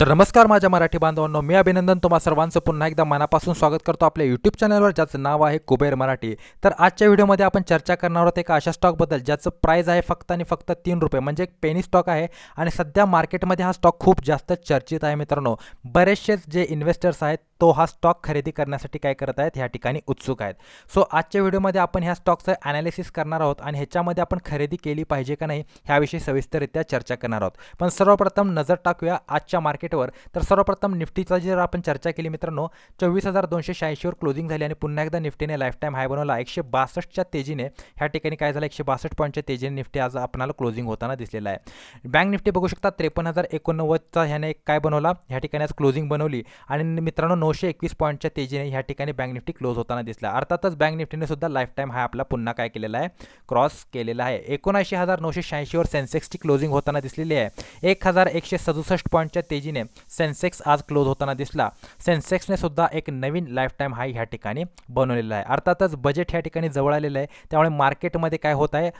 तर नमस्कार माझ्या मराठी बांधवांनो मी अभिनंदन तुम्हा सर्वांचं. पुन्हा एकदा मनापासून स्वागत करतो आपल्या यूट्यूब चॅनलवर ज्याचं नाव आहे कुबेर मराठी. तर आजच्या व्हिडिओमध्ये आपण चर्चा करणार आहोत एका अशा स्टॉकबद्दल ज्याचं प्राईज आहे फक्त आणि फक्त तीन रुपये म्हणजे एक पेनी स्टॉक आहे. आणि सध्या मार्केटमध्ये हा स्टॉक खूप जास्त चर्चित आहे मित्रांनो. बरेचसेच जे इन्व्हेस्टर्स आहेत तो हा स्टॉक खरेदी करण्यासाठी काय करत आहेत ह्या ठिकाणी उत्सुक आहेत. सो आजच्या व्हिडिओमध्ये आपण ह्या स्टॉकचं ॲनालिसिस करणार आहोत आणि ह्याच्यामध्ये आपण खरेदी केली पाहिजे का नाही ह्याविषयी सविस्तररित्या चर्चा करणार आहोत. पण सर्वप्रथम नजर टाकूया आजच्या मार्केटवर. तर सर्वप्रथम निफ्टीचा जर आपण चर्चा केली मित्रांनो चोवीस हजार दोनशे शहाऐंशीवर क्लोजिंग झाली आणि पुन्हा एकदा निफ्टीने लाईफ टाईम हाय बनवला एकशे बासष्टच्या तेजीने. ह्या ठिकाणी काय झालं एकशे बासष्ट पॉईंटच्या तेजीने निफ्टी आज आपल्याला क्लोजिंग होताना दिसलेला आहे. बँक निफ्टी बघू शकता त्रेपन्न हजार एकोणनव्वदचा ह्याने एक काय बनवला ह्या ठिकाणी आज क्लोजिंग बनवली. आणि मित्रांनो नऊशे एकवीस पॉईंटच्या तेजीने ह्या ठिकाणी बँक निफ्टी क्लोज होताना दिसला. अर्थातच बँक निफ्टीने सुद्धा लाईफ टाईम हा आपला पुन्हा काय केलेला आहे? क्रॉस केलेला आहे. एकोणऐंशी हजार नऊशे शहाऐंशीवर सेन्सेक्सची क्लोजिंग होताना दिसलेली आहे. एक हजार एकशे सदुसष्ट पॉईंटच्या तेजीने सेन्सेक्स आज क्लोज होताना दिसला. सेन्सेक्सने सुद्धा एक नवीन लाईफ टाईम हाय ह्या ठिकाणी बनवलेला आहे. अर्थातच बजेट ह्या ठिकाणी जवळ आलेलं आहे. त्यामुळे मार्केटमध्ये काय होत आहे?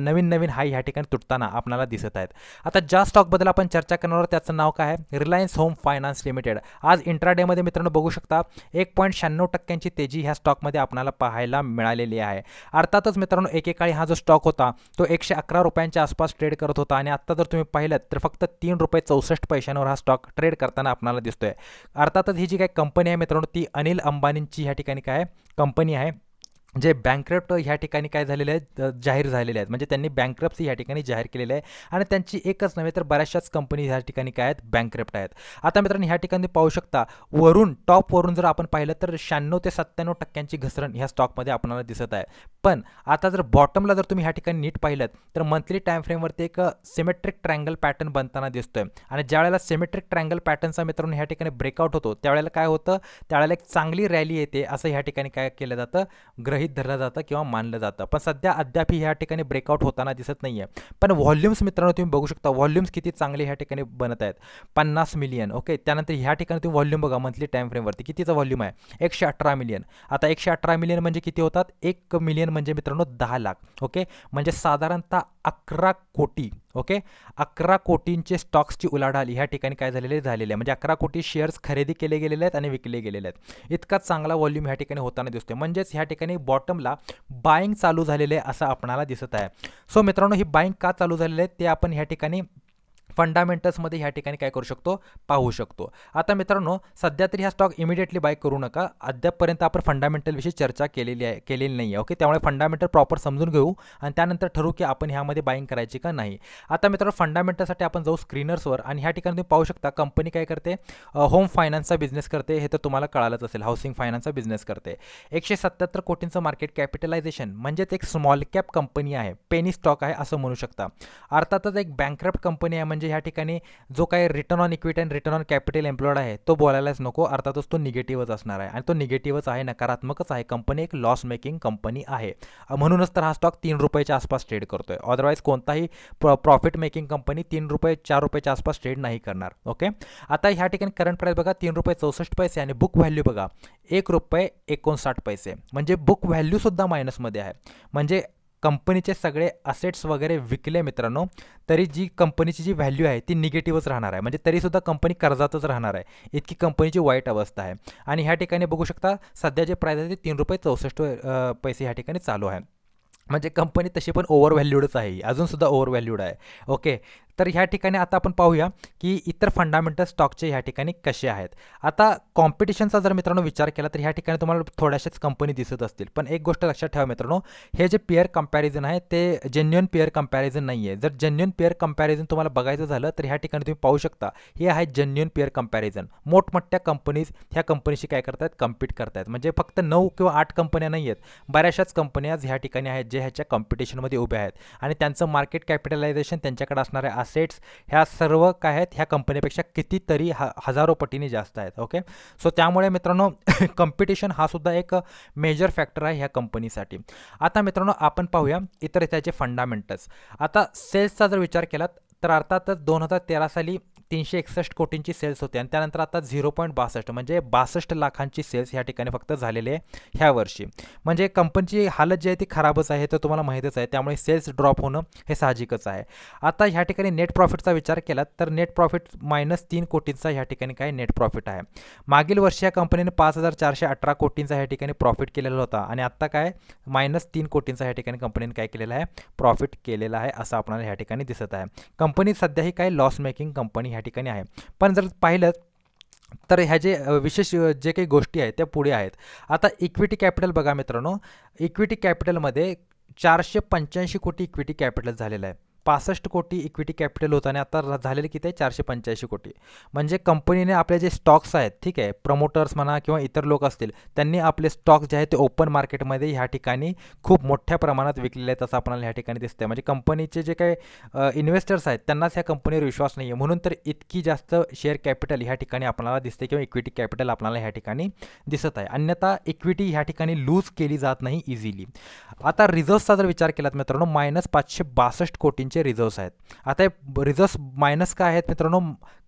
नवीन नवीन हाय ह्या ठिकाणी तुटताना आपल्याला दिसत आहेत. आता ज्या स्टॉकबद्दल आपण चर्चा करणार आहोत त्याचं नाव काय आहे? Reliance Home Finance Limited. आज इंट्राडेमध्ये मित्रांनो बघू शकता एक पॉईंट शहाण्णव टक्क्यांची तेजी ह्या स्टॉकमध्ये आपल्याला पाहायला मिळालेली आहे. अर्थातच मित्रांनो एकेकाळी हा जो स्टॉक होता तो एकशे अकरा रुपयांच्या आसपास ट्रेड करत होता आणि आत्ता जर तुम्ही पाहिलं तर फक्त तीन रुपये चौसष्ट पैशांवर हा स्टॉक ट्रेड करताना आपल्याला दिसतोय. अर्थातच ही जी काही कंपनी आहे मित्रांनो ती अनिल अंबानींची ह्या ठिकाणी काय कंपनी आहे. जे बँक्रप्ट ह्या ठिकाणी काय झालेले आहेत? जाहीर झालेले आहेत. म्हणजे त्यांनी बँक्रप्सी ह्या ठिकाणी जाहीर केलेले आहे. आणि त्यांची एकच नव्हे तर बऱ्याचशाच कंपनी ह्या ठिकाणी काय आहेत? बँक्रप्ट आहेत. आता मित्रांनो ह्या ठिकाणी पाहू शकता वरून टॉपवरून जर आपण पाहिलं तर शहाण्णव ते सत्त्याण्णव टक्क्यांची घसरण ह्या स्टॉकमध्ये आपल्याला दिसत आहे. पण आता जर बॉटमला जर तुम्ही ह्या ठिकाणी नीट पाहिलं तर मंथली टाईम फ्रेमवरती एक सिमेट्रिक ट्रँगल पॅटर्न बनताना दिसतोय. आणि ज्यावेळेला सिमेट्रिक ट्रँगल पॅटर्नचा मित्रांनो ह्या ठिकाणी ब्रेकआउट होतो त्यावेळेला काय होतं? त्यावेळेला एक चांगली रॅली येते असं ह्या ठिकाणी काय केलं जातं? ग्रह गृहित धरलं जातं किंवा मानलं जातं. पण सध्या अद्यापही ह्या ठिकाणी ब्रेकआउट होताना दिसत नाही आहे पण व्हॉल्यूम्स मित्रांनो तुम्ही बघू शकता व्हॉल्यूम्स किती चांगले ह्या ठिकाणी बनत आहेत. पन्नास मिलियन ओके त्यानंतर ह्या ठिकाणी तुम्ही व्हॉल्यूम बघा मंथली टाईम फ्रेमवरती कितीचा व्हॉल्यूम आहे? एकशे अठरा मिलियन आता एकशे अठरा मिलियन म्हणजे किती होतात? एक मिलियन म्हणजे मित्रांनो दहा लाख ओके म्हणजे साधारणतः अकरा कोटी ओके? अकरा कोटींचे स्टॉक्सची उलाढाल ह्या ठिकाणी काय झालेले झालेले आहे. म्हणजे अकरा कोटी शेअर्स खरेदी केले गेलेले आहेत आणि विकले गेलेले आहेत. इतका चांगला व्हॉल्यूम ह्या ठिकाणी होताना दिसतोय. म्हणजेच ह्या ठिकाणी बॉटमला बाईंग चालू झालेले आहे असं आपणाला दिसत आहे. सो मित्रांनो ही बाईंग का चालू झालेली आहे ते आपण ह्या ठिकाणी फंडामेंटल्समध्ये ह्या ठिकाणी काय करू शकतो? पाहू शकतो. आता मित्रांनो सध्या तरी हा स्टॉक इमिडिएटली बाय करू नका. अद्यापपर्यंत आपण फंडामेंटलविषयी चर्चा केलेली आहे केलेली नाही आहे ओके त्यामुळे फंडामेंटल प्रॉपर समजून घेऊ आणि त्यानंतर ठरवू की आपण ह्यामध्ये बाईंग करायची का नाही. आता मित्रांनो फंडामेंटलसाठी आपण जाऊ स्क्रीनर्सवर आणि ह्या ठिकाणी तुम्ही पाहू शकता कंपनी काय करते? होम फायनान्सचा बिझनेस करते. हे तर तुम्हाला कळालंच असेल हाऊसिंग फायनान्सचा बिझनेस करते. एकशे सत्याहत्तर कोटींचं मार्केट कॅपिटलायझेशन म्हणजेच एक स्मॉल कॅप कंपनी आहे. पेनी स्टॉक आहे असं म्हणू शकता. अर्थातच एक बँक्रप्ट कंपनी आहे म्हणजे म्हणजे ह्या ठिकाणी जो काही return on equity and return on capital employed आहे तो बोलायलाच नको. अर्थातच तो निगेटिव्हच असणार आहे. आणि तो निगेटिव्हच आहे नकारात्मकच आहे. कंपनी एक लॉस मेकिंग कंपनी आहे. म्हणूनच तर हा स्टॉक तीन रुपयाच्या आसपास ट्रेड करतोय. अदरवाईज कोणताही प्रॉ प्रॉफिट मेकिंग कंपनी तीन रुपये चार रुपयाच्या आसपास ट्रेड नाही करणार. ओके आता ह्या ठिकाणी करंट प्राईस बघा तीन रुपये चौसष्ट पैसे आणि बुक व्हॅल्यू बघा एक रुपये एकोणसाठ पैसे. म्हणजे बुक व्हॅल्यूसुद्धा मायनसमध्ये आहे. म्हणजे कंपनीचे सगळे असेट्स वगैरे विकले मित्रांनो तरी जी कंपनीची जी व्हॅल्यू आहे ती निगेटिव्हच राहणार आहे. म्हणजे तरीसुद्धा कंपनी कर्जातच राहणार आहे. इतकी कंपनीची वाईट अवस्था आहे. आणि ह्या ठिकाणी बघू शकता सध्या जे प्राईज आहे ते तीन रुपये चौसष्ट पैसे ह्या ठिकाणी चालू आहे. म्हणजे कंपनी तशी पण ओव्हर व्हॅल्यूडच आहे. अजूनसुद्धा ओव्हर व्हॅल्यूड आहे. ओके तर ह्या ठिकाणी आता आपण पाहूया की इतर फंडामेंटल स्टॉकचे ह्या ठिकाणी कसे आहेत. आता कॉम्पिटिशनचा जर मित्रांनो विचार केला तर ह्या ठिकाणी तुम्हाला थोड्याशाच कंपनी दिसत असतील. पण एक गोष्ट लक्षात ठेवा मित्रांनो हे जे पेअर कंपॅरिझन आहे ते जेन्युअन पेअर कंपॅरिझन नाही आहे जर जेन्युअन पेअर कंपॅरिझन तुम्हाला बघायचं झालं तर ह्या ठिकाणी तुम्ही पाहू शकता हे आहे जेन्युअन पेअर कंपॅरिझन मोठमोठ्या कंपनीज ह्या कंपनीशी काय करतात कम्पीट करतात म्हणजे फक्त नऊ किंवा आठ कंपन्या नाही आहेत बऱ्याचशाच कंपन्या ह्या ठिकाणी आहेत जे ह्याच्या कॉम्पिटिशनमध्ये उभ्या आहेत. आणि त्यांचं मार्केट कॅपिटलायझेशन त्यांच्याकडे असणारे असेट्स ह्या सर्व काय आहेत ह्या कंपनीपेक्षा कितीतरी ह हजारो पटीने जास्त आहेत ओके सो त्यामुळे मित्रांनो कॉम्पिटिशन हा सुद्धा एक मेजर फॅक्टर आहे ह्या कंपनीसाठी आता मित्रांनो आपण पाहूया इतर त्याचे फंडामेंटल्स आता सेल्सचा जर विचार केलात तर अर्थातच दोन हजार तेरा साली तीनशे एकसष्ट कोटींची सेल्स होते आणि त्यानंतर आता झिरो पॉईंट बासष्ट म्हणजे बासष्ट लाखांची सेल्स ह्या ठिकाणी फक्त झालेली आहे ह्या वर्षी. म्हणजे कंपनीची हालत जी आहे ती खराबच आहे तर तुम्हाला माहितीच आहे. त्यामुळे सेल्स ड्रॉप होणं हे साहजिकच आहे. आता ह्या ठिकाणी नेट प्रॉफिटचा विचार केला तर नेट प्रॉफिट मायनस तीन कोटींचा ह्या ठिकाणी काय नेट प्रॉफिट आहे. मागील वर्षी या कंपनीने पाच हजार चारशे अठरा कोटींचा ह्या ठिकाणी प्रॉफिट केलेला होता आणि आत्ता काय? मायनस तीन कोटींचा ह्या ठिकाणी कंपनीने काय केलेला आहे? प्रॉफिट केलेला आहे असं आपल्याला ह्या ठिकाणी दिसत आहे. कंपनी सध्या ही काय लॉस मेकिंग कंपनी ह्या ठिकाणी आहे. पण जर पाहिलं तर ह्या जे विशेष जे काही गोष्टी आहेत त्या पुढे आहेत. आता इक्विटी कॅपिटल बघा मित्रांनो. इक्विटी कॅपिटलमध्ये चारशे पंच्याऐंशी कोटी इक्विटी कॅपिटल झालेलं आहे. पासष्ट कोटी इक्विटी कॅपिटल होतं आणि आता झालेले किती आहे? चारशे पंच्याऐंशी कोटी. म्हणजे कंपनीने आपले जे स्टॉक्स आहेत ठीक आहे प्रमोटर्स म्हणा किंवा इतर लोक असतील त्यांनी आपले स्टॉक्स जे आहेत ते ओपन मार्केटमध्ये ह्या ठिकाणी खूप मोठ्या प्रमाणात विकलेले आहेत असं आपल्याला ह्या ठिकाणी दिसतंय. म्हणजे कंपनीचे जे काही इन्व्हेस्टर्स आहेत त्यांनाच ह्या कंपनीवर विश्वास नाही आहे म्हणून तर इतकी जास्त शेअर कॅपिटल ह्या ठिकाणी आपल्याला दिसते किंवा इक्विटी कॅपिटल आपल्याला ह्या ठिकाणी दिसत आहे. अन्यथा इक्विटी ह्या ठिकाणी लूज केली जात नाही इझिली आता रिझर्व्सचा जर विचार केलात मित्रांनो मायनस पाचशे बासष्ट कोटींची रिझर्व्स आहेत. आता हे रिझर्व्स मायनस काय आहेत मित्रांनो?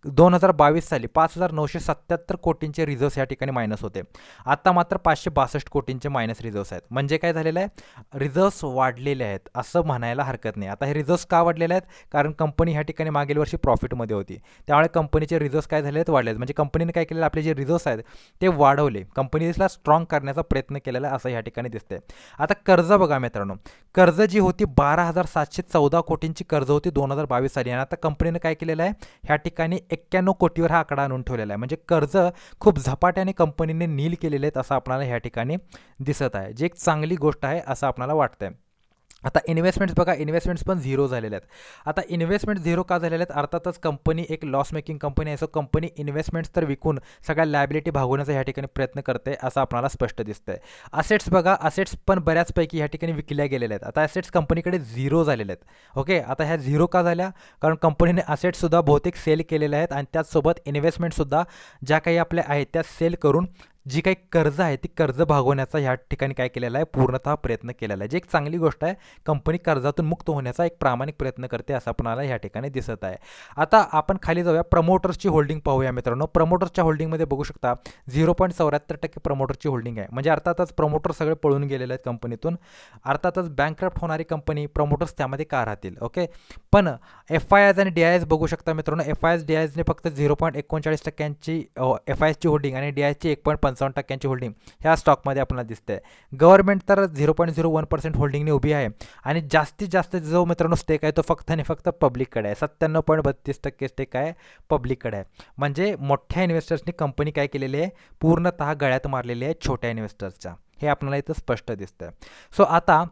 दोन हजार बावीस साली पाच हजार नऊशे सत्याहत्तर कोटींचे रिझर्व्स या ठिकाणी मायनस होते. आता मात्र पाचशे बासष्ट कोटींचे मायनस रिझर्व्स आहेत. म्हणजे काय झालेलं आहे? रिझर्व्स वाढलेले आहेत असं म्हणायला हरकत नाही. आता हे रिझर्व्स का वाढलेले आहेत? कारण कंपनी ह्या ठिकाणी मागील वर्षी प्रॉफिटमध्ये होती. त्यामुळे कंपनीचे रिझर्व्स काय झाले आहेत? वाढले आहेत. म्हणजे कंपनीने काय केलेलं? आपले जे रिझर्व्स आहेत ते वाढवले. कंपनीला स्ट्रॉंग करण्याचा प्रयत्न केलेला आहे असं ह्या ठिकाणी दिसते आता कर्ज बघा मित्रांनो. कर्ज जी होती बारा हजार सातशे चौदा कोटींची कर्ज होती दोन हजार बावीस साली. आणि आता कंपनीने काय केलेलं आहे? ह्या ठिकाणी एक्क्याण्णव कोटीवर हा आकडा आणून ठेवलेला आहे. म्हणजे कर्ज खूप झपाट्याने कंपनीने नील केलेले आहेत असं आपल्याला ह्या ठिकाणी दिसत आहे. जी एक चांगली गोष्ट आहे असं आपल्याला वाटतंय. आता इन्व्हेस्टमेंट्स बघा इन्व्हेस्टमेंट्स पण झिरो झालेले आहेत. आता इन्व्हेस्टमेंट झिरो का झालेले आहेत? अर्थातच कंपनी एक लॉस मेकिंग कंपनी आहे. सो कंपनी इन्व्हेस्टमेंट्स तर विकून सगळ्या लायबिलिटी भागवण्याचा ह्या ठिकाणी प्रयत्न करते असं आपणाला स्पष्ट दिसतं आहे असेट्स बघा असेट्स पण बऱ्याचपैकी ह्या ठिकाणी विकल्या गेलेल्या आहेत. आता असेट्स कंपनीकडे झिरो झालेले आहेत. ओके आता ह्या झिरो का झाल्या? कारण कंपनीने असेट्ससुद्धा बहुतेक सेल केलेले आहेत आणि त्याचसोबत इन्व्हेस्टमेंटसुद्धा ज्या काही आपल्या आहेत त्या सेल करून जी काही कर्ज आहे ती कर्ज भागवण्याचा ह्या ठिकाणी काय केलेला आहे पूर्णतः प्रयत्न केलेला आहे. जी एक चांगली गोष्ट आहे कंपनी कर्जातून मुक्त होण्याचा एक प्रामाणिक प्रयत्न करते असं आपणाला ह्या ठिकाणी दिसत आहे. आता आपण खाली जाऊया प्रमोटर्सची होल्डिंग पाहूया मित्रांनो. प्रमोटर्सच्या होल्डिंगमध्ये बघू शकता झिरो पॉईंट चौऱ्याहत्तर टक्के प्रमोटरची होल्डिंग आहे. म्हणजे अर्थातच प्रमोटर सगळे पळून गेलेले आहेत कंपनीतून. अर्थातच बँकक्रफ्ट होणारी कंपनी प्रमोटर्स त्यामध्ये का राहतील ओके? पण एफ आय एस आणि डी आय एस बघू शकता मित्रांनो. F I S D I एसने फक्त झिरो पॉईंट एकोणचाळीस टक्क्यांची एफ आय एसची होल्डिंग आणि डी आय एसची एक पॉईंट पंचावन्न टक्क्यांची होल्डिंग ह्या स्टॉकमध्ये आपल्याला दिसते गव्हर्नमेंट तर zero point zero one percent होल्डिंगने उभी आहे आणि जास्तीत जास्त जो मित्रांनो स्टेक आहे तो फक्त आणि फक्त पब्लिककडे आहे. सत्त्याण्णव पॉईंट बत्तीस टक्के स्टेक आहे पब्लिककडे आहे. म्हणजे मोठ्या इन्व्हेस्टर्सनी कंपनी काय केलेली आहे? पूर्णतः गळ्यात मारलेली आहे छोट्या इन्व्हेस्टर्सच्या हे आपल्याला इथं स्पष्ट दिसतं सो आता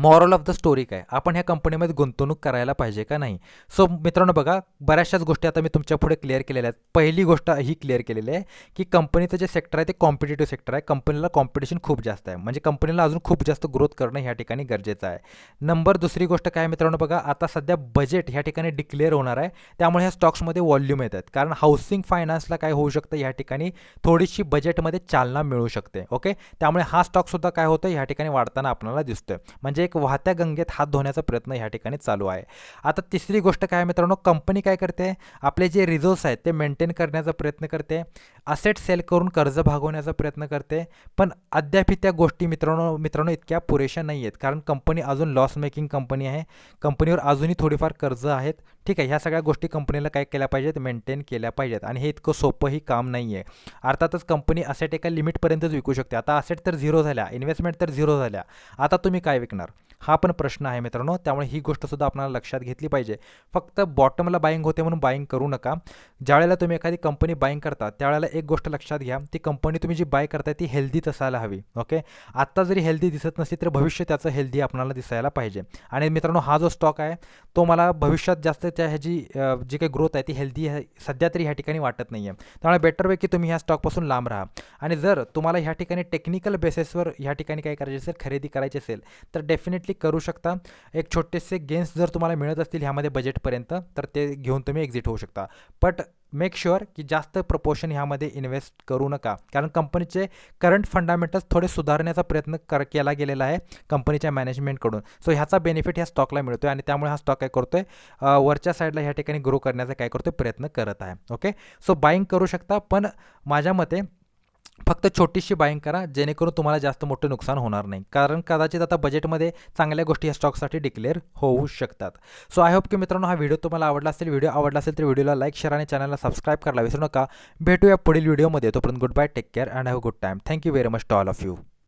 मॉरल ऑफ द स्टोरी काय? आपण ह्या कंपनीमध्ये गुंतवणूक करायला पाहिजे का नाही? सो मित्रांनो बघा बऱ्याचशाच गोष्टी आता मी तुमच्यापुढे क्लिअर केलेल्या आहेत. पहिली गोष्ट ही क्लिअर केलेली आहे की कंपनीचं जे सेक्टर आहे ते कॉम्पिटेटिव्ह सेक्टर आहे. कंपनीला कॉम्पिटिशन खूप जास्त आहे. म्हणजे कंपनीला अजून खूप जास्त ग्रोथ करणं ह्या ठिकाणी गरजेचं आहे. नंबर दुसरी गोष्ट काय मित्रांनो बघा आता सध्या बजेट ह्या ठिकाणी डिक्लेअर होणार आहे. त्यामुळे ह्या स्टॉक्समध्ये व्हॉल्यूम येतात कारण हाऊसिंग फायनान्सला काय होऊ शकतं? ह्या ठिकाणी थोडीशी बजेटमध्ये चालना मिळू शकते. ओके त्यामुळे हा स्टॉकसुद्धा काय होतं ह्या ठिकाणी वाढताना आपल्याला दिसतोय. म्हणजे एक वाहत्या गंगेत हात धुण्याचा प्रयत्न ह्या ठिकाणी चालू आहे. आता तिसरी गोष्ट काय मित्रांनो? कंपनी काय करते? आपले जे रिझर्व्स आहेत ते मेंटेन करण्याचा प्रयत्न करते. असेट सेल करून कर्ज भागवण्याचा प्रयत्न करते. पण अद्याप त्या गोष्टी मित्रांनो मित्रांनो इतक्या पुरेशा नाही आहेत कारण कंपनी अजून लॉस मेकिंग कंपनी आहे. कंपनीवर अजूनही थोडीफार कर्ज आहेत. ठीक आहे ह्या सगळ्या गोष्टी कंपनीला काय केल्या पाहिजेत मेंटेन केल्या पाहिजेत. आणि हे इतकं सोपंही काम नाही आहे अर्थातच कंपनी असेट एका लिमिटपर्यंतच विकू शकते. आता असेट तर झिरो झाल्या इन्व्हेस्टमेंट तर झिरो झाल्या. आता तुम्ही काय विकणार? हा पण प्रश्न आहे मित्रांनो. त्यामुळे ही गोष्टसुद्धा आपल्याला लक्षात घेतली पाहिजे. फक्त बॉटमला बाईंग होते म्हणून बाईंग करू नका. ज्यावेळेला तुम्ही एखादी कंपनी बाईंग करता त्यावेळेला एक गोष्ट लक्षात घ्या. ती कंपनी तुम्ही जी बाय करताय ती हेल्दीच असायला हवी. ओके आत्ता जरी हेल्दी दिसत नसली तर भविष्य त्याचं हेल्दी आपल्याला दिसायला पाहिजे. आणि मित्रांनो हा जो स्टॉक आहे तो मला भविष्यात जास्त त्या ह्याची जी काही ग्रोथ आहे ती हेल्दी आहे सध्या तरी ह्या ठिकाणी वाटत नाही आहे त्यामुळे बेटर वे की तुम्ही ह्या स्टॉकपासून लांब राहा. आणि जर तुम्हाला ह्या ठिकाणी टेक्निकल बेसिसवर ह्या ठिकाणी काय करायचे असेल खरेदी करायची असेल तर डेफिनेटली करू शकता. एक छोटेसे गेन्स जर तुम्हाला मिळत असतील ह्यामध्ये बजेटपर्यंत तर ते घेऊन तुम्ही एक्झिट होऊ शकता. बट मेक शुअर की जास्त प्रपोर्शन ह्यामध्ये इन्व्हेस्ट करू नका. कारण कंपनीचे करंट फंडामेंटल्स थोडे सुधारण्याचा प्रयत्न कर केला गेलेला आहे कंपनीच्या मॅनेजमेंटकडून सो ह्याचा बेनिफिट ह्या स्टॉकला मिळतो आहे आणि त्यामुळे हा स्टॉक काय करतो आहे वरच्या साईडला ह्या ठिकाणी ग्रो करण्याचा काय करतोय? प्रयत्न करत आहे. ओके सो बाईंग करू शकता पण माझ्या मते फक्त छोटीशी बाईंग करा जेणेकरून तुम्हाला जास्त मोठं नुकसान होणार नाही. कारण कदाचित आता बजेटमध्ये चांगल्या गोष्टी या स्टॉकसाठी डिक्लेअर होऊ शकतात. सो आय होप की मित्रांनो हा व्हिडिओ तुम्हाला आवडला असेल. व्हिडिओ आवडला असेल तर व्हिडिओला लाईक शेअर आणि चॅनलला सबस्क्राईब करायला विसरू नका. भेटूया पुढील व्हिडिओमध्ये तोपर्यंत goodbye take care and have good time thank you very much to all of you